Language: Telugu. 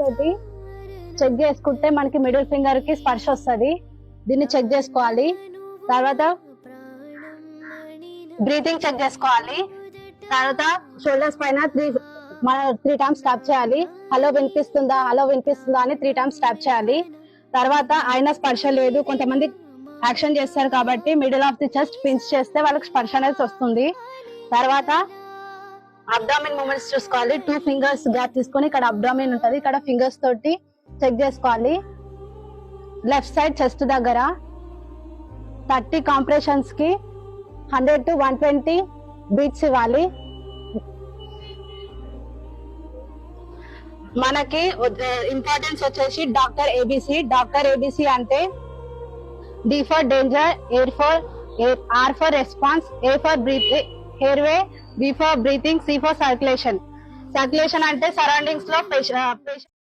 వస్తుంది. చెక్ చేసుకుంటే మనకి మిడిల్ ఫింగర్కి స్పర్శ వస్తుంది. దీన్ని చెక్ చేసుకోవాలి. తర్వాత బ్రీతింగ్ చెక్ చేసుకోవాలి. తర్వాత షోల్డర్స్ పైన త్రీ మన త్రీ టైమ్స్ స్టాప్ చేయాలి. హలో వినిపిస్తుందా? హలో వినిపిస్తుందా అని త్రీ టైమ్స్ స్టాప్ చేయాలి. తర్వాత అయినా స్పర్శ లేదు. కొంతమంది యాక్షన్ చేస్తారు కాబట్టి middle of the chest pins చేస్తే వాళ్ళకి స్పర్శ అనేది వస్తుంది. తర్వాత అబ్డామిన్ మూమెంట్స్ చూసుకోవాలి. టూ ఫింగర్స్ గ్యాప్ తీసుకొని ఇక్కడ అబ్డామిన్ ఉంటది. ఇక్కడ ఫింగర్స్ తోటి చెక్ చేసుకోవాలి. లెఫ్ట్ సైడ్ చెస్ట్ దగ్గర thirty కాంప్రెషన్స్కి hundred to one twenty beats ఇవ్వాలి. మనకి eh, ఇంపార్టెన్స్ వచ్చేసి డాక్టర్ ఏబిసి డాక్టర్ ఏబిసి అంటే D for danger air for R for response A for breath airway B for breathing C for circulation. Circulation అంటే సరౌండింగ్స్లో పేషెంట్